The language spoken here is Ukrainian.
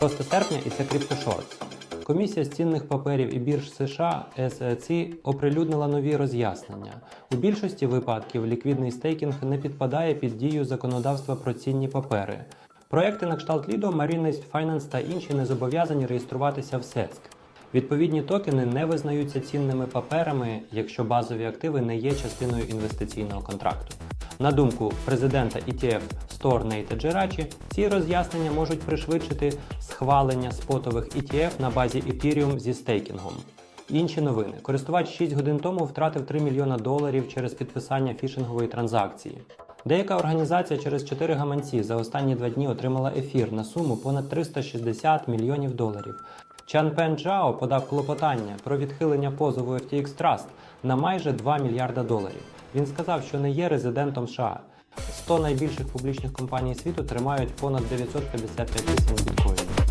6 серпня і це CryptoShorts. Комісія з цінних паперів і бірж США SEC оприлюднила нові роз'яснення. У більшості випадків ліквідний стейкінг не підпадає під дію законодавства про цінні папери. Проекти на кшталт Lido, Marines Finance та інші не зобов'язані реєструватися в СЕЦК. Відповідні токени не визнаються цінними паперами, якщо базові активи не є частиною інвестиційного контракту. На думку президента ETF Store Нейта Джерачі, ці роз'яснення можуть пришвидшити схвалення спотових ETF на базі Ethereum зі стейкінгом. Інші новини. Користувач 6 годин тому втратив 3 мільйона доларів через підписання фішингової транзакції. Деяка організація через 4 гаманці за останні два дні отримала ефір на суму понад 360 мільйонів доларів. Чан Пен Джао подав клопотання про відхилення позову FTX Trust на майже 2 мільярда доларів. Він сказав, що не є резидентом США. 100 найбільших публічних компаній світу тримають понад 955 тисяч біткоїнів.